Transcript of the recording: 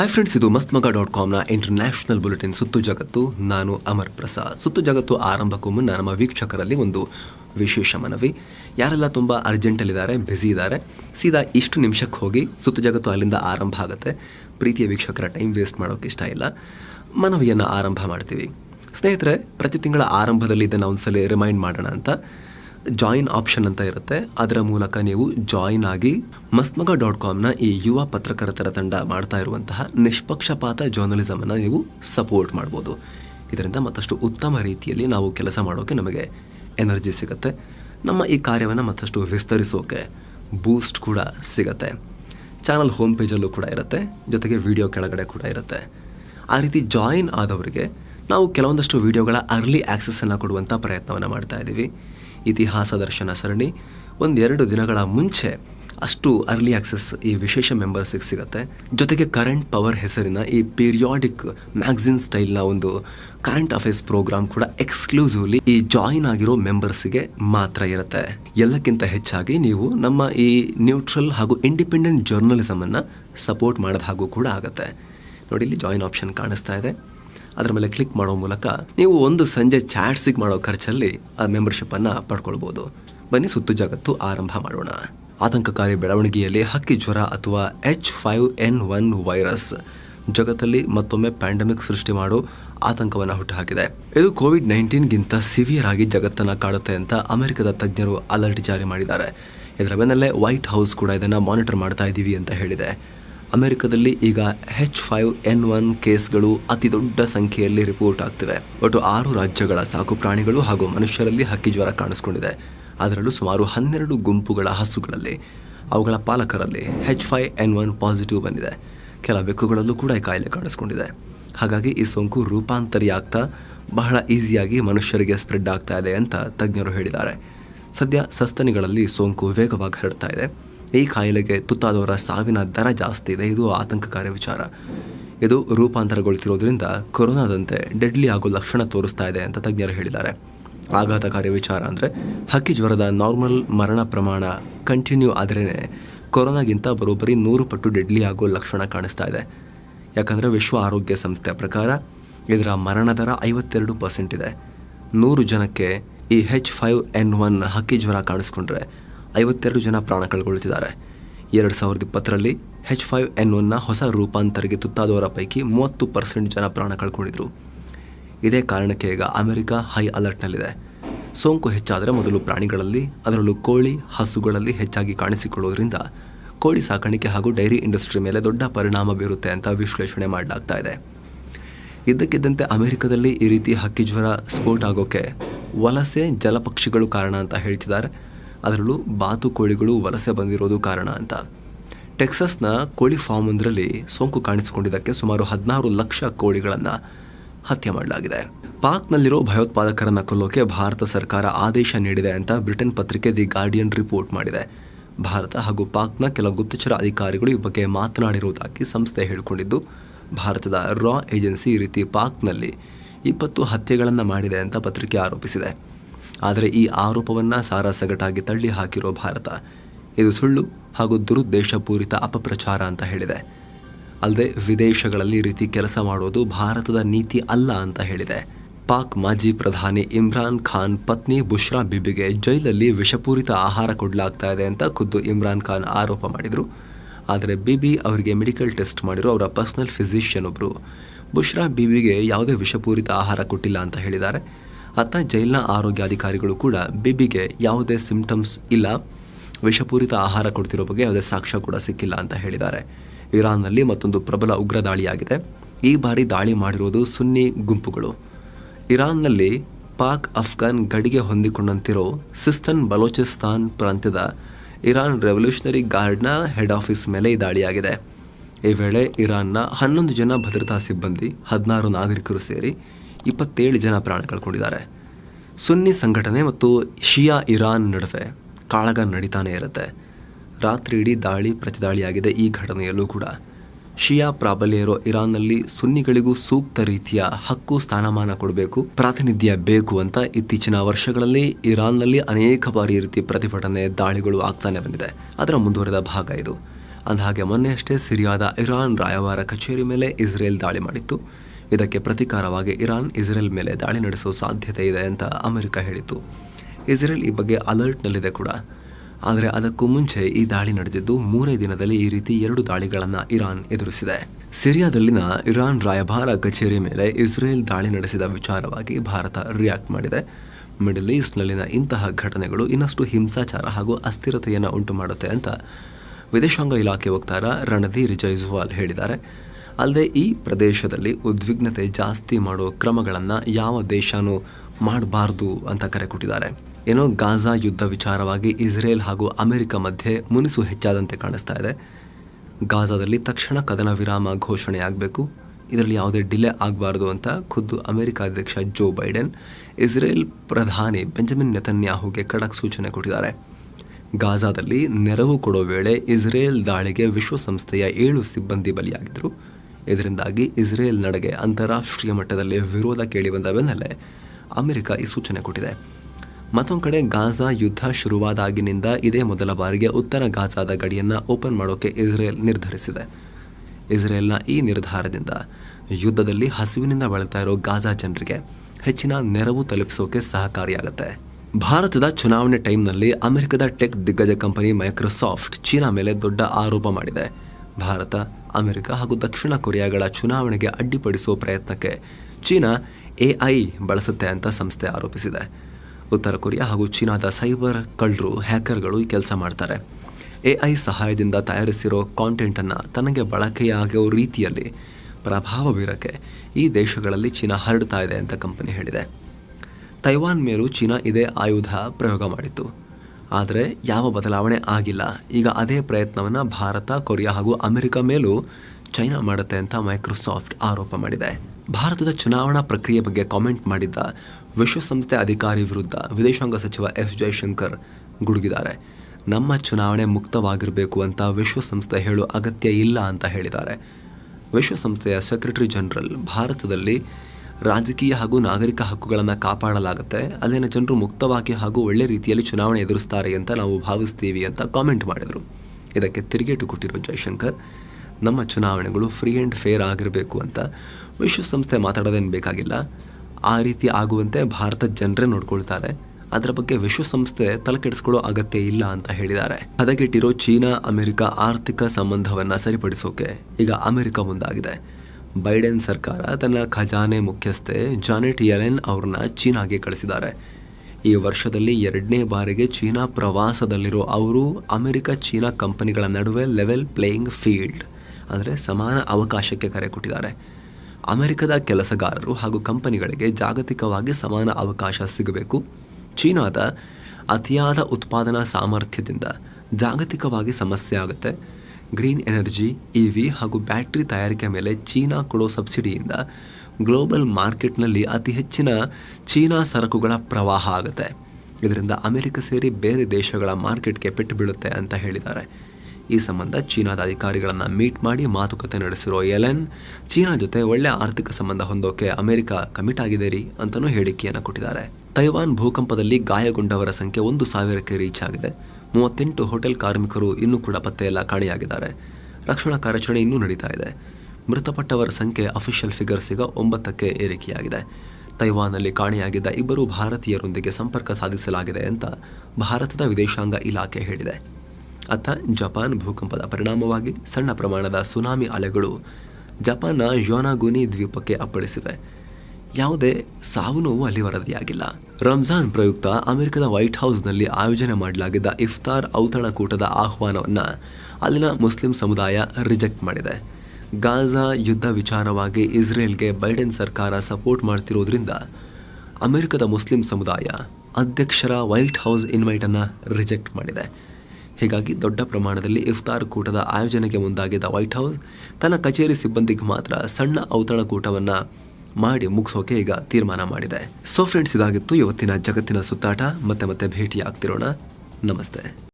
Hi friends ಇದು ಮಸ್ತ್ ಮಗ ಡಾಟ್ ಕಾಮ್ನ ಇಂಟರ್ನ್ಯಾಷನಲ್ ಬುಲೆಟಿನ್ ಸುತ್ತು ಜಗತ್ತು. ನಾನು ಅಮರ್ ಪ್ರಸಾದ್. ಸುತ್ತು ಜಗತ್ತು ಆರಂಭಕ್ಕೂ ಮುನ್ನ ನಮ್ಮ ವೀಕ್ಷಕರಲ್ಲಿ ಒಂದು ವಿಶೇಷ ಮನವಿ. ಯಾರೆಲ್ಲ ತುಂಬ ಅರ್ಜೆಂಟಲ್ಲಿದ್ದಾರೆ ಬ್ಯುಸಿ ಇದ್ದಾರೆ, ಸೀದಾ ಇಷ್ಟು ನಿಮಿಷಕ್ಕೆ ಹೋಗಿ ಸುತ್ತು ಜಗತ್ತು ಅಲ್ಲಿಂದ ಆರಂಭ ಆಗುತ್ತೆ. ಪ್ರೀತಿಯ ವೀಕ್ಷಕರ ಟೈಮ್ ವೇಸ್ಟ್ ಮಾಡೋಕೆ ಇಷ್ಟ ಇಲ್ಲ. ಮನವಿಯನ್ನು ಆರಂಭ ಮಾಡ್ತೀವಿ. ಸ್ನೇಹಿತರೆ, ಪ್ರತಿ ತಿಂಗಳ ಆರಂಭದಲ್ಲಿ ಇದನ್ನು ಒಂದ್ಸಲ ರಿಮೈಂಡ್ ಮಾಡೋಣ ಅಂತ. ಜಾಯಿನ್ ಆಪ್ಷನ್ ಅಂತ ಇರುತ್ತೆ. ಅದರ ಮೂಲಕ ನೀವು ಜಾಯಿನ್ ಆಗಿ ಮಸ್ಮಗ ಡಾಟ್ ಕಾಮ್ನ ಈ ಯುವ ಪತ್ರಕರ್ತರ ತಂಡ ಮಾಡ್ತಾ ಇರುವಂತಹ ನಿಷ್ಪಕ್ಷಪಾತ ಜರ್ನಲಿಸಮ್ ಅನ್ನು ನೀವು ಸಪೋರ್ಟ್ ಮಾಡ್ಬೋದು. ಇದರಿಂದ ಮತ್ತಷ್ಟು ಉತ್ತಮ ರೀತಿಯಲ್ಲಿ ನಾವು ಕೆಲಸ ಮಾಡೋಕೆ ನಮಗೆ ಎನರ್ಜಿ ಸಿಗುತ್ತೆ. ನಮ್ಮ ಈ ಕಾರ್ಯವನ್ನು ಮತ್ತಷ್ಟು ವಿಸ್ತರಿಸೋಕೆ ಬೂಸ್ಟ್ ಕೂಡ ಸಿಗತ್ತೆ. ಚಾನಲ್ ಹೋಮ್ ಪೇಜಲ್ಲೂ ಕೂಡ ಇರುತ್ತೆ. ಜೊತೆಗೆ ವಿಡಿಯೋ ಕೆಳಗಡೆ ಕೂಡ ಇರುತ್ತೆ. ಆ ರೀತಿ ಜಾಯಿನ್ ಆದವರಿಗೆ ನಾವು ಕೆಲವೊಂದಷ್ಟು ವಿಡಿಯೋಗಳ ಅರ್ಲಿ ಆಕ್ಸೆಸ್ಸನ್ನು ಕೊಡುವಂಥ ಪ್ರಯತ್ನವನ್ನು ಮಾಡ್ತಾ ಇದ್ದೀವಿ ಇತಿಹಾಸ ದರ್ಶನ ಸರಣಿ. ಒಂದೆರಡು ದಿನಗಳ ಮುಂಚೆ ಅಷ್ಟು ಅರ್ಲಿ ಆಕ್ಸೆಸ್ ಈ ವಿಶೇಷ ಮೆಂಬರ್ಸಿಗೆ ಸಿಗುತ್ತೆ. ಜೊತೆಗೆ ಕರೆಂಟ್ ಪವರ್ ಹೆಸರಿನ ಈ ಪೀರಿಯಾಡಿಕ್ ಮ್ಯಾಗ್ಝಿನ್ ಸ್ಟೈಲ್ನ ಒಂದು ಕರೆಂಟ್ ಅಫೇರ್ಸ್ ಪ್ರೋಗ್ರಾಮ್ ಕೂಡ ಎಕ್ಸ್ಕ್ಲೂಸಿವ್ಲಿ ಈ ಜಾಯಿನ್ ಆಗಿರೋ ಮೆಂಬರ್ಸ್ಗೆ ಮಾತ್ರ ಇರುತ್ತೆ. ಎಲ್ಲಕ್ಕಿಂತ ಹೆಚ್ಚಾಗಿ ನೀವು ನಮ್ಮ ಈ ನ್ಯೂಟ್ರಲ್ ಹಾಗೂ ಇಂಡಿಪೆಂಡೆಂಟ್ ಜರ್ನಲಿಸಮನ್ನು ಸಪೋರ್ಟ್ ಮಾಡೋದು ಹಾಗೂ ಕೂಡ ಆಗುತ್ತೆ. ನೋಡಿ, ಇಲ್ಲಿ ಜಾಯಿನ್ ಆಪ್ಷನ್ ಕಾಣಿಸ್ತಾ ಇದೆ. ಅದರ ಮೇಲೆ ಕ್ಲಿಕ್ ಮಾಡೋ ಮೂಲಕ ನೀವು ಒಂದು ಸಂಜೆ ಚಾಟ್ಸಿಗೆ ಮಾಡೋ ಖರ್ಚಲ್ಲಿ ಆ ಮೆಂಬರ್ಶಿಪ್ ಪಡ್ಕೊಳ್ಬೋದು. ಬನ್ನಿ ಸುತ್ತು ಜಗತ್ತು ಆರಂಭ ಮಾಡೋಣ. ಆತಂಕಕಾರಿ ಬೆಳವಣಿಗೆಯಲ್ಲಿ ಹಕ್ಕಿ ಜ್ವರ ಅಥವಾ H five N one virus ಜಗತ್ತಲ್ಲಿ ಮತ್ತೊಮ್ಮೆ ಪ್ಯಾಂಡಮಿಕ್ ಸೃಷ್ಟಿ ಮಾಡೋ ಆತಂಕವನ್ನು ಹುಟ್ಟುಹಾಕಿದೆ. ಇದು ಕೋವಿಡ್ ನೈನ್ಟೀನ್ಗಿಂತ ಸಿವಿಯರ್ ಆಗಿ ಜಗತ್ತನ್ನ ಕಾಡುತ್ತೆ ಅಂತ ಅಮೆರಿಕದ ತಜ್ಞರು ಅಲರ್ಟ್ ಜಾರಿ ಮಾಡಿದ್ದಾರೆ. ಇದರ ಬೆನ್ನಲ್ಲೇ ವೈಟ್ ಹೌಸ್ ಕೂಡ ಇದನ್ನ ಮಾನಿಟರ್ ಮಾಡ್ತಾ ಇದ್ದೀವಿ ಅಂತ ಹೇಳಿದೆ. ಅಮೆರಿಕದಲ್ಲಿ ಈಗ ಹೆಚ್ ಫೈವ್ ಎನ್ ಒನ್ ಕೇಸ್ಗಳು ಅತಿ ದೊಡ್ಡ ಸಂಖ್ಯೆಯಲ್ಲಿ ರಿಪೋರ್ಟ್ ಆಗ್ತಿವೆ. ಒಟ್ಟು ಆರು ರಾಜ್ಯಗಳ ಸಾಕು ಪ್ರಾಣಿಗಳು ಹಾಗೂ ಮನುಷ್ಯರಲ್ಲಿ ಹಕ್ಕಿ ಜ್ವರ ಕಾಣಿಸ್ಕೊಂಡಿದೆ. ಅದರಲ್ಲೂ ಸುಮಾರು ಹನ್ನೆರಡು ಗುಂಪುಗಳ ಹಸುಗಳಲ್ಲಿ, ಅವುಗಳ ಪಾಲಕರಲ್ಲಿ H five N one positive ಬಂದಿದೆ. ಕೆಲ ಬೆಕ್ಕುಗಳಲ್ಲೂ ಕೂಡ ಈ ಕಾಯಿಲೆ ಕಾಣಿಸ್ಕೊಂಡಿದೆ. ಹಾಗಾಗಿ ಈ ಸೋಂಕು ರೂಪಾಂತರಿ ಆಗ್ತಾ ಬಹಳ ಈಸಿಯಾಗಿ ಮನುಷ್ಯರಿಗೆ ಸ್ಪ್ರೆಡ್ ಆಗ್ತಾ ಇದೆ ಅಂತ ತಜ್ಞರು ಹೇಳಿದ್ದಾರೆ. ಸದ್ಯ ಸಸ್ತನಿಗಳಲ್ಲಿ ಸೋಂಕು ವೇಗವಾಗಿ ಹರಡ್ತಾ ಇದೆ. ಈ ಕಾಯಿಲೆಗೆ ತುತ್ತಾದವರ ಸಾವಿನ ದರ ಜಾಸ್ತಿ ಇದೆ. ಇದು ಆತಂಕಕಾರಿ ವಿಚಾರ. ಇದು ರೂಪಾಂತರಗೊಳ್ತಿರೋದ್ರಿಂದ ಕೊರೋನಾದಂತೆ ಡೆಡ್ಲಿ ಆಗೋ ಲಕ್ಷಣ ತೋರಿಸ್ತಾ ಇದೆ ಅಂತ ತಜ್ಞರು ಹೇಳಿದ್ದಾರೆ. ಆಘಾತಕಾರಿ ವಿಚಾರ ಅಂದರೆ ಹಕ್ಕಿ ಜ್ವರದ ನಾರ್ಮಲ್ ಮರಣ ಪ್ರಮಾಣ ಕಂಟಿನ್ಯೂ ಆದ್ರೇ ಕೊರೋನಾಗಿಂತ ಬರೋಬ್ಬರಿ ನೂರು ಪಟ್ಟು ಡೆಡ್ಲಿ ಆಗೋ ಲಕ್ಷಣ ಕಾಣಿಸ್ತಾ ಇದೆ. ಯಾಕಂದರೆ ವಿಶ್ವ ಆರೋಗ್ಯ ಸಂಸ್ಥೆ ಪ್ರಕಾರ ಇದರ ಮರಣ ದರ ಐವತ್ತೆರಡು ಪರ್ಸೆಂಟ್ ಇದೆ. ನೂರು ಜನಕ್ಕೆ ಈ ಹೆಚ್ ಫೈವ್ ಎನ್ ಒನ್ ಹಕ್ಕಿ ಜ್ವರ ಕಾಣಿಸ್ಕೊಂಡ್ರೆ ಐವತ್ತೆರಡು ಜನ ಪ್ರಾಣ ಕಳೆದುಕೊಳ್ಳುತ್ತಿದ್ದಾರೆ ಎರಡು ಸಾವಿರದ ಇಪ್ಪತ್ತರಲ್ಲಿ ಹೆಚ್ ಫೈವ್ ಎನ್ ಒನ್ನ ಹೊಸ ರೂಪಾಂತರಿಗೆ ತುತ್ತಾದವರ ಪೈಕಿ ಮೂವತ್ತು ಪರ್ಸೆಂಟ್ ಜನ ಪ್ರಾಣ ಕಳ್ಕೊಂಡಿದ್ರು ಇದೇ ಕಾರಣಕ್ಕೆ ಈಗ ಅಮೆರಿಕ ಹೈ ಅಲರ್ಟ್ನಲ್ಲಿದೆ. ಸೋಂಕು ಹೆಚ್ಚಾದರೆ ಮೊದಲು ಪ್ರಾಣಿಗಳಲ್ಲಿ, ಅದರಲ್ಲೂ ಕೋಳಿ, ಹಸುಗಳಲ್ಲಿ ಹೆಚ್ಚಾಗಿ ಕಾಣಿಸಿಕೊಳ್ಳುವುದರಿಂದ ಕೋಳಿ ಸಾಕಾಣಿಕೆ ಹಾಗೂ ಡೈರಿ ಇಂಡಸ್ಟ್ರಿ ಮೇಲೆ ದೊಡ್ಡ ಪರಿಣಾಮ ಬೀರುತ್ತೆ ಅಂತ ವಿಶ್ಲೇಷಣೆ ಮಾಡಲಾಗ್ತಾ ಇದೆ. ಇದ್ದಕ್ಕಿದ್ದಂತೆ ಅಮೆರಿಕದಲ್ಲಿ ಈ ರೀತಿ ಹಕ್ಕಿ ಜ್ವರ ಸ್ಫೋಟ ಆಗೋಕೆ ವಲಸೆ ಜಲಪಕ್ಷಿಗಳು ಕಾರಣ ಅಂತ ಹೇಳ್ತಿದ್ದಾರೆ. ಅದರಲ್ಲೂ ಬಾತುಕೋಳಿಗಳು ವಲಸೆ ಬಂದಿರೋದು ಕಾರಣ ಅಂತ. ಟೆಕ್ಸಸ್ನ ಕೋಳಿ ಫಾರ್ಮ್ ಒಂದರಲ್ಲಿ ಸೋಂಕು ಕಾಣಿಸಿಕೊಂಡಿದ್ದಕ್ಕೆ ಸುಮಾರು ಹದಿನಾರು ಲಕ್ಷ ಕೋಳಿಗಳನ್ನು ಹತ್ಯೆ ಮಾಡಲಾಗಿದೆ. ಪಾಕ್ನಲ್ಲಿರೋ ಭಯೋತ್ಪಾದಕರನ್ನು ಕೊಲ್ಲೋಕೆ ಭಾರತ ಸರ್ಕಾರ ಆದೇಶ ನೀಡಿದೆ ಅಂತ ಬ್ರಿಟನ್ ಪತ್ರಿಕೆ ದಿ ಗಾರ್ಡಿಯನ್ ರಿಪೋರ್ಟ್ ಮಾಡಿದೆ. ಭಾರತ ಹಾಗೂ ಪಾಕ್ನ ಕೆಲ ಗುಪ್ತಚರ ಅಧಿಕಾರಿಗಳು ಈ ಬಗ್ಗೆ ಮಾತನಾಡಿರುವುದಾಗಿ ಸಂಸ್ಥೆ ಹೇಳಿಕೊಂಡಿದ್ದು, ಭಾರತದ ರಾ ಏಜೆನ್ಸಿ ಈ ರೀತಿ ಪಾಕ್ನಲ್ಲಿ ಇಪ್ಪತ್ತು ಹತ್ಯೆಗಳನ್ನು ಮಾಡಿದೆ ಅಂತ ಪತ್ರಿಕೆ ಆರೋಪಿಸಿದೆ. ಆದರೆ ಈ ಆರೋಪವನ್ನು ಸಾರಾಸಗಟಾಗಿ ತಳ್ಳಿ ಹಾಕಿರೋ ಭಾರತ. ಇದು ಸುಳ್ಳು ಹಾಗೂ ದುರುದ್ದೇಶಪೂರಿತ ಅಪಪ್ರಚಾರ ಅಂತ ಹೇಳಿದೆ. ಅಲ್ಲದೆ ವಿದೇಶಗಳಲ್ಲಿ ರೀತಿ ಕೆಲಸ ಮಾಡೋದು ಭಾರತದ ನೀತಿ ಅಲ್ಲ ಅಂತ ಹೇಳಿದೆ. ಪಾಕ್ ಮಾಜಿ ಪ್ರಧಾನಿ ಇಮ್ರಾನ್ ಖಾನ್ ಪತ್ನಿ ಬುಷ್ರಾ ಬಿಬಿಗೆ ಜೈಲಲ್ಲಿ ವಿಷಪೂರಿತ ಆಹಾರ ಕೊಡಲಾಗ್ತಾ ಇದೆ ಅಂತ ಖುದ್ದು ಇಮ್ರಾನ್ ಖಾನ್ ಆರೋಪ ಮಾಡಿದರು. ಆದರೆ ಬಿಬಿ ಅವರಿಗೆ ಮೆಡಿಕಲ್ ಟೆಸ್ಟ್ ಮಾಡಿರೋ ಅವರ ಪರ್ಸನಲ್ ಫಿಸಿಷಿಯನ್ ಒಬ್ಬರು ಬುಷ್ರಾ ಬಿಬಿಗೆ ಯಾವುದೇ ವಿಷಪೂರಿತ ಆಹಾರ ಕೊಟ್ಟಿಲ್ಲ ಅಂತ ಹೇಳಿದ್ದಾರೆ. ಅತ್ತ ಜೈಲಿನ ಆರೋಗ್ಯಾಧಿಕಾರಿಗಳು ಕೂಡ ಬಿಬಿಗೆ ಯಾವುದೇ ಸಿಂಪ್ಟಮ್ಸ್ ಇಲ್ಲ. ವಿಷಪೂರಿತ ಆಹಾರ ಕೊಡ್ತಿರೋ ಬಗ್ಗೆ ಯಾವುದೇ ಸಾಕ್ಷ್ಯ ಕೂಡ ಸಿಕ್ಕಿಲ್ಲ ಅಂತ ಹೇಳಿದ್ದಾರೆ. ಇರಾನ್ನಲ್ಲಿ ಮತ್ತೊಂದು ಪ್ರಬಲ ಉಗ್ರ ದಾಳಿಯಾಗಿದೆ. ಈ ಬಾರಿ ದಾಳಿ ಮಾಡಿರುವುದು ಸುನ್ನಿ ಗುಂಪುಗಳು. ಇರಾನ್ನಲ್ಲಿ ಪಾಕ್, ಅಫ್ಘಾನ್ ಗಡಿಗೆ ಹೊಂದಿಕೊಂಡಂತಿರೋ ಸಿಸ್ತನ್ ಬಲೋಚಿಸ್ತಾನ್ ಪ್ರಾಂತ್ಯದ ಇರಾನ್ ರೆವಲ್ಯೂಷನರಿ ಗಾರ್ಡ್ನ ಹೆಡ್ ಆಫೀಸ್ ಮೇಲೆ ಈ ದಾಳಿಯಾಗಿದೆ. ಈ ವೇಳೆ ಇರಾನ್ನ ಹನ್ನೊಂದು ಜನ ಭದ್ರತಾ ಸಿಬ್ಬಂದಿ, ಹದಿನಾರು ನಾಗರಿಕರು ಸೇರಿ ಇಪ್ಪತ್ತೇಳು ಜನ ಪ್ರಾಣ ಕಳ್ಕೊಂಡಿದ್ದಾರೆ ಸುನ್ನಿ ಸಂಘಟನೆ ಮತ್ತು ಶಿಯಾ ಇರಾನ್ ನಡುವೆ ಕಾಳಗ ನಡೀತಾನೆ ಇರುತ್ತೆ. ರಾತ್ರಿ ಇಡೀ ದಾಳಿ ಪ್ರತಿದಾಳಿಯಾಗಿದೆ ಈ ಘಟನೆಯಲ್ಲೂ ಕೂಡ. ಶಿಯಾ ಪ್ರಾಬಲ್ಯ ಇರೋ ಇರಾನ್ನಲ್ಲಿ ಸುನ್ನಿಗಳಿಗೂ ಸೂಕ್ತ ರೀತಿಯ ಹಕ್ಕು ಸ್ಥಾನಮಾನ ಕೊಡಬೇಕು, ಪ್ರಾತಿನಿಧ್ಯ ಬೇಕು ಅಂತ ಇತ್ತೀಚಿನ ವರ್ಷಗಳಲ್ಲಿ ಇರಾನ್ನಲ್ಲಿ ಅನೇಕ ಬಾರಿ ರೀತಿ ಪ್ರತಿಭಟನೆ ದಾಳಿಗಳು ಆಗ್ತಾನೆ ಬಂದಿದೆ. ಅದರ ಮುಂದುವರೆದ ಭಾಗ ಇದು. ಅಂದಹಾಗೆ ಮೊನ್ನೆಯಷ್ಟೇ ಸಿರಿಯಾದ ಇರಾನ್ ರಾಯಭಾರ ಕಚೇರಿ ಮೇಲೆ ಇಸ್ರೇಲ್ ದಾಳಿ ಮಾಡಿತ್ತು. ಇದಕ್ಕೆ ಪ್ರತೀಕಾರವಾಗಿ ಇರಾನ್, ಇಸ್ರೇಲ್ ಮೇಲೆ ದಾಳಿ ನಡೆಸುವ ಸಾಧ್ಯತೆ ಇದೆ ಅಂತ ಅಮೆರಿಕ ಹೇಳಿತು ಇಸ್ರೇಲ್ ಈ ಬಗ್ಗೆ ಅಲರ್ಟ್ನಲ್ಲಿದೆ ಕೂಡ. ಆದರೆ ಅದಕ್ಕೂ ಮುಂಚೆ ಈ ದಾಳಿ ನಡೆದಿದ್ದು ಮೂರೇ ದಿನದಲ್ಲಿ ಈ ರೀತಿ ಎರಡು ದಾಳಿಗಳನ್ನು ಇರಾನ್ ಎದುರಿಸಿದೆ. ಸಿರಿಯಾದಲ್ಲಿನ ಇರಾನ್ ರಾಯಭಾರ ಕಚೇರಿ ಮೇಲೆ ಇಸ್ರೇಲ್ ದಾಳಿ ನಡೆಸಿದ ವಿಚಾರವಾಗಿ ಭಾರತ ರಿಯಾಕ್ಟ್ ಮಾಡಿದೆ. ಮಿಡಲ್ ಈಸ್ಟ್ನಲ್ಲಿನ ಇಂತಹ ಘಟನೆಗಳು ಇನ್ನಷ್ಟು ಹಿಂಸಾಚಾರ ಹಾಗೂ ಅಸ್ಥಿರತೆಯನ್ನು ಉಂಟು ಮಾಡುತ್ತೆ ಅಂತ ವಿದೇಶಾಂಗ ಇಲಾಖೆ ವಕ್ತಾರ ರಣಧೀರ್ ಜೈಸ್ವಾಲ್ ಹೇಳಿದ್ದಾರೆ. ಅಲ್ಲದೆ ಈ ಪ್ರದೇಶದಲ್ಲಿ ಉದ್ವಿಗ್ನತೆ ಜಾಸ್ತಿ ಮಾಡೋ ಕ್ರಮಗಳನ್ನು ಯಾವ ದೇಶನೂ ಮಾಡಬಾರ್ದು ಅಂತ ಕರೆ ಕೊಟ್ಟಿದ್ದಾರೆ. ಏನೋ ಗಾಜಾ ಯುದ್ಧ ವಿಚಾರವಾಗಿ ಇಸ್ರೇಲ್ ಹಾಗೂ ಅಮೆರಿಕ ಮಧ್ಯೆ ಮುನಿಸು ಹೆಚ್ಚಾದಂತೆ ಕಾಣಿಸ್ತಾ ಇದೆ. ಗಾಜಾದಲ್ಲಿ ತಕ್ಷಣ ಕದನ ವಿರಾಮ ಘೋಷಣೆಯಾಗಬೇಕು ಇದರಲ್ಲಿ ಯಾವುದೇ ಡಿಲೇ ಆಗಬಾರ್ದು ಅಂತ ಖುದ್ದು ಅಮೆರಿಕ ಅಧ್ಯಕ್ಷ ಜೋ ಬೈಡೆನ್, ಇಸ್ರೇಲ್ ಪ್ರಧಾನಿ ಬೆಂಜಮಿನ್ ನೆತನ್ಯಾಹುಗೆ ಖಡಕ್ ಸೂಚನೆ ಕೊಟ್ಟಿದ್ದಾರೆ. ಗಾಜಾದಲ್ಲಿ ನೆರವು ಕೊಡೋ ವೇಳೆ ಇಸ್ರೇಲ್ ದಾಳಿಗೆ ವಿಶ್ವಸಂಸ್ಥೆಯ ಏಳು ಸಿಬ್ಬಂದಿ ಬಲಿಯಾಗಿದ್ದರು ಇದರಿಂದಾಗಿ ಇಸ್ರೇಲ್ ನಡೆಗೆ ಅಂತಾರಾಷ್ಟ್ರೀಯ ಮಟ್ಟದಲ್ಲಿ ವಿರೋಧ ಕೇಳಿಬಂದ ಬೆನ್ನಲ್ಲೇ ಅಮೆರಿಕ ಈ ಸೂಚನೆ ಕೊಟ್ಟಿದೆ. ಮತ್ತೊಂದು ಕಡೆ ಗಾಜಾ ಯುದ್ಧ ಶುರುವಾದಾಗಿನಿಂದ ಇದೇ ಮೊದಲ ಬಾರಿಗೆ ಉತ್ತರ ಗಾಜಾದ ಗಡಿಯನ್ನು ಓಪನ್ ಮಾಡೋಕೆ ಇಸ್ರೇಲ್ ನಿರ್ಧರಿಸಿದೆ. ಇಸ್ರೇಲ್ನ ಈ ನಿರ್ಧಾರದಿಂದ ಯುದ್ಧದಲ್ಲಿ ಹಸಿವಿನಿಂದ ಬಳಲ್ತಾ ಇರೋ ಗಾಜಾ ಜನರಿಗೆ ಹೆಚ್ಚಿನ ನೆರವು ತಲುಪಿಸೋಕೆ ಸಹಕಾರಿಯಾಗುತ್ತೆ. ಭಾರತದ ಚುನಾವಣೆ ಟೈಮ್ನಲ್ಲಿ ಅಮೆರಿಕದ ಟೆಕ್ ದಿಗ್ಗಜ ಕಂಪನಿ ಮೈಕ್ರೋಸಾಫ್ಟ್ ಚೀನಾ ಮೇಲೆ ದೊಡ್ಡ ಆರೋಪ ಮಾಡಿದೆ. ಭಾರತ ಅಮೆರಿಕ ಹಾಗೂ ದಕ್ಷಿಣ ಕೊರಿಯಾಗಳ ಚುನಾವಣೆಗೆ ಅಡ್ಡಿಪಡಿಸುವ ಪ್ರಯತ್ನಕ್ಕೆ ಚೀನಾ ಎಐ ಬಳಸುತ್ತೆ ಅಂತ ಸಂಸ್ಥೆ ಆರೋಪಿಸಿದೆ. ಉತ್ತರ ಕೊರಿಯಾ ಹಾಗೂ ಚೀನಾದ ಸೈಬರ್ ಕಳ್ಳರು, ಹ್ಯಾಕರ್ಗಳು ಈ ಕೆಲಸ ಮಾಡ್ತಾರೆ. ಎಐ ಸಹಾಯದಿಂದ ತಯಾರಿಸಿರೋ ಕಾಂಟೆಂಟನ್ನು ತನಗೆ ಬಳಕೆಯಾಗೋ ರೀತಿಯಲ್ಲಿ ಪ್ರಭಾವ ಬೀರಕ್ಕೆ ಈ ದೇಶಗಳಲ್ಲಿ ಚೀನಾ ಹರಡ್ತಾ ಇದೆ ಅಂತ ಕಂಪನಿ ಹೇಳಿದೆ. ತೈವಾನ್ ಮೇಲೂ ಚೀನಾ ಇದೇ ಆಯುಧ ಪ್ರಯೋಗ ಮಾಡಿತ್ತು. ಆದರೆ ಯಾವ ಬದಲಾವಣೆ ಆಗಿಲ್ಲ. ಈಗ ಅದೇ ಪ್ರಯತ್ನವನ್ನು ಭಾರತ, ಕೊರಿಯಾ ಹಾಗೂ ಅಮೆರಿಕ ಮೇಲೂ ಚೈನಾ ಮಾಡುತ್ತೆ ಅಂತ ಮೈಕ್ರೋಸಾಫ್ಟ್ ಆರೋಪ ಮಾಡಿದೆ. ಭಾರತದ ಚುನಾವಣಾ ಪ್ರಕ್ರಿಯೆ ಬಗ್ಗೆ ಕಾಮೆಂಟ್ ಮಾಡಿದ್ದ ವಿಶ್ವಸಂಸ್ಥೆ ಅಧಿಕಾರಿ ವಿರುದ್ಧ ವಿದೇಶಾಂಗ ಸಚಿವ ಎಸ್ ಜಯಶಂಕರ್ ಗುಡುಗಿದ್ದಾರೆ. ನಮ್ಮ ಚುನಾವಣೆ ಮುಕ್ತವಾಗಿರಬೇಕು ಅಂತ ವಿಶ್ವಸಂಸ್ಥೆ ಹೇಳೋ ಅಗತ್ಯ ಇಲ್ಲ ಅಂತ ಹೇಳಿದ್ದಾರೆ. ವಿಶ್ವಸಂಸ್ಥೆಯ ಸೆಕ್ರೆಟರಿ ಜನರಲ್ ಭಾರತದಲ್ಲಿ ರಾಜಕೀಯ ಹಾಗೂ ನಾಗರಿಕ ಹಕ್ಕುಗಳನ್ನು ಕಾಪಾಡಲಾಗುತ್ತೆ, ಅಲ್ಲಿನ ಜನರು ಮುಕ್ತವಾಗಿ ಹಾಗೂ ಒಳ್ಳೆ ರೀತಿಯಲ್ಲಿ ಚುನಾವಣೆ ಎದುರಿಸ್ತಾರೆ ಅಂತ ನಾವು ಭಾವಿಸ್ತೀವಿ ಅಂತ ಕಾಮೆಂಟ್ ಮಾಡಿದರು. ಇದಕ್ಕೆ ತಿರುಗೇಟು ಕೊಟ್ಟಿರೋ ಜೈಶಂಕರ್, ನಮ್ಮ ಚುನಾವಣೆಗಳು ಫ್ರೀ ಆ್ಯಂಡ್ ಫೇರ್ ಆಗಿರಬೇಕು ಅಂತ ವಿಶ್ವಸಂಸ್ಥೆ ಮಾತಾಡೋದೇನು ಬೇಕಾಗಿಲ್ಲ. ಆ ರೀತಿ ಆಗುವಂತೆ ಭಾರತದ ಜನರೇ ನೋಡ್ಕೊಳ್ತಾರೆ. ಅದರ ಬಗ್ಗೆ ವಿಶ್ವಸಂಸ್ಥೆ ತಲೆಕೆಡಿಸ್ಕೊಳ್ಳೋ ಅಗತ್ಯ ಇಲ್ಲ ಅಂತ ಹೇಳಿದ್ದಾರೆ. ಹದಗೆಟ್ಟಿರೋ ಚೀನಾ, ಅಮೆರಿಕ ಆರ್ಥಿಕ ಸಂಬಂಧವನ್ನು ಸರಿಪಡಿಸೋಕೆ ಈಗ ಅಮೆರಿಕ ಮುಂದಾಗಿದೆ. ಬೈಡೆನ್ ಸರ್ಕಾರ ತನ್ನ ಖಜಾನೆ ಮುಖ್ಯಸ್ಥೆ ಜಾನೆಟ್ ಯಲೆನ್ ಅವ್ರನ್ನ ಚೀನಾಗೆ ಕಳಿಸಿದ್ದಾರೆ. ಈ ವರ್ಷದಲ್ಲಿ ಎರಡನೇ ಬಾರಿಗೆ ಚೀನಾ ಪ್ರವಾಸದಲ್ಲಿರೋ ಅವರು ಅಮೆರಿಕ ಚೀನಾ ಕಂಪನಿಗಳ ನಡುವೆ ಲೆವೆಲ್ ಪ್ಲೇಯಿಂಗ್ ಫೀಲ್ಡ್ ಅಂದರೆ ಸಮಾನ ಅವಕಾಶಕ್ಕೆ ಕರೆ ಕೊಟ್ಟಿದ್ದಾರೆ. ಅಮೆರಿಕದ ಕೆಲಸಗಾರರು ಹಾಗೂ ಕಂಪನಿಗಳಿಗೆ ಜಾಗತಿಕವಾಗಿ ಸಮಾನ ಅವಕಾಶ ಸಿಗಬೇಕು. ಚೀನಾದ ಅತಿಯಾದ ಉತ್ಪಾದನಾ ಸಾಮರ್ಥ್ಯದಿಂದ ಜಾಗತಿಕವಾಗಿ ಸಮಸ್ಯೆ ಆಗುತ್ತೆ. ಗ್ರೀನ್ ಎನರ್ಜಿ, ಇ ವಿ ಹಾಗೂ ಬ್ಯಾಟ್ರಿ ತಯಾರಿಕೆ ಮೇಲೆ ಚೀನಾ ಕೊಡೋ ಸಬ್ಸಿಡಿಯಿಂದ ಗ್ಲೋಬಲ್ ಮಾರ್ಕೆಟ್ನಲ್ಲಿ ಅತಿ ಹೆಚ್ಚಿನ ಚೀನಾ ಸರಕುಗಳ ಪ್ರವಾಹ ಆಗುತ್ತೆ. ಇದರಿಂದ ಅಮೆರಿಕ ಸೇರಿ ಬೇರೆ ದೇಶಗಳ ಮಾರ್ಕೆಟ್ಗೆ ಪೆಟ್ಟು ಬೀಳುತ್ತೆ ಅಂತ ಹೇಳಿದ್ದಾರೆ. ಈ ಸಂಬಂಧ ಚೀನಾದ ಅಧಿಕಾರಿಗಳನ್ನು ಮೀಟ್ ಮಾಡಿ ಮಾತುಕತೆ ನಡೆಸಿರೋ ಎಲೆನ್, ಚೀನಾ ಜೊತೆ ಒಳ್ಳೆ ಆರ್ಥಿಕ ಸಂಬಂಧ ಹೊಂದೋಕೆ ಅಮೆರಿಕ ಕಮಿಟ್ ಆಗಿದೆ ರೀ ಅಂತಲೂ ಹೇಳಿಕೆಯನ್ನು ಕೊಟ್ಟಿದ್ದಾರೆ. ತೈವಾನ್ ಭೂಕಂಪದಲ್ಲಿ ಗಾಯಗೊಂಡವರ ಸಂಖ್ಯೆ ಒಂದು ಸಾವಿರಕ್ಕೆ ರೀಚ್ ಆಗಿದೆ. ಮೂವತ್ತೆಂಟು ಹೋಟೆಲ್ ಕಾರ್ಮಿಕರು ಇನ್ನೂ ಕೂಡ ಪತ್ತೆಯೆಲ್ಲ ಕಾಣೆಯಾಗಿದ್ದಾರೆ ರಕ್ಷಣಾ ಕಾರ್ಯಾಚರಣೆ ಇನ್ನೂ ನಡೀತಾ ಇದೆ. ಮೃತಪಟ್ಟವರ ಸಂಖ್ಯೆ ಅಫಿಷಿಯಲ್ ಫಿಗರ್ಸ್ ಈಗ ಒಂಬತ್ತಕ್ಕೆ ಏರಿಕೆಯಾಗಿದೆ. ತೈವಾನ್ನಲ್ಲಿ ಕಾಣೆಯಾಗಿದ್ದ ಇಬ್ಬರು ಭಾರತೀಯರೊಂದಿಗೆ ಸಂಪರ್ಕ ಸಾಧಿಸಲಾಗಿದೆ ಅಂತ ಭಾರತದ ವಿದೇಶಾಂಗ ಇಲಾಖೆ ಹೇಳಿದೆ. ಅತ್ತ ಜಪಾನ್ ಭೂಕಂಪದ ಪರಿಣಾಮವಾಗಿ ಸಣ್ಣ ಪ್ರಮಾಣದ ಸುನಾಮಿ ಅಲೆಗಳು ಜಪಾನ್ನ ಯೋನಾಗುನಿ ದ್ವೀಪಕ್ಕೆ ಅಪ್ಪಳಿಸಿವೆ. ಯಾವುದೇ ಸಾವು ನೋವು ಅಲ್ಲಿ ವರದಿಯಾಗಿಲ್ಲ. ರಂಜಾನ್ ಪ್ರಯುಕ್ತ ಅಮೆರಿಕದ ವೈಟ್ ಹೌಸ್ನಲ್ಲಿ ಆಯೋಜನೆ ಮಾಡಲಾಗಿದ್ದ ಇಫ್ತಾರ್ ಔತಣಕೂಟದ ಆಹ್ವಾನವನ್ನು ಅಲ್ಲಿನ ಮುಸ್ಲಿಂ ಸಮುದಾಯ ರಿಜೆಕ್ಟ್ ಮಾಡಿದೆ. ಗಾಜಾ ಯುದ್ಧ ವಿಚಾರವಾಗಿ ಇಸ್ರೇಲ್ಗೆ ಬೈಡೆನ್ ಸರ್ಕಾರ ಸಪೋರ್ಟ್ ಮಾಡ್ತಿರೋದ್ರಿಂದ ಅಮೆರಿಕದ ಮುಸ್ಲಿಂ ಸಮುದಾಯ ಅಧ್ಯಕ್ಷರ ವೈಟ್ ಹೌಸ್ ಇನ್ವೈಟನ್ನು ರಿಜೆಕ್ಟ್ ಮಾಡಿದೆ. ಹೀಗಾಗಿ ದೊಡ್ಡ ಪ್ರಮಾಣದಲ್ಲಿ ಇಫ್ತಾರ್ ಕೂಟದ ಆಯೋಜನೆಗೆ ಮುಂದಾಗಿದ್ದ ವೈಟ್ ಹೌಸ್ ತನ್ನ ಕಚೇರಿ ಸಿಬ್ಬಂದಿಗೆ ಮಾತ್ರ ಸಣ್ಣ ಔತಣಕೂಟವನ್ನು ಮಾಡಿ ಮುಗಿಸೋಕೆ ಈಗ ತೀರ್ಮಾನ ಮಾಡಿದೆ. ಸೊ ಫ್ರೆಂಡ್ಸ್ ಇದಾಗಿತ್ತು ಇವತ್ತಿನ ಜಗತ್ತಿನ ಸುತ್ತಾಟ. ಮತ್ತೆ ಮತ್ತೆ ಭೇಟಿ ಆಗ್ತಿರೋಣ ನಮಸ್ತೆ.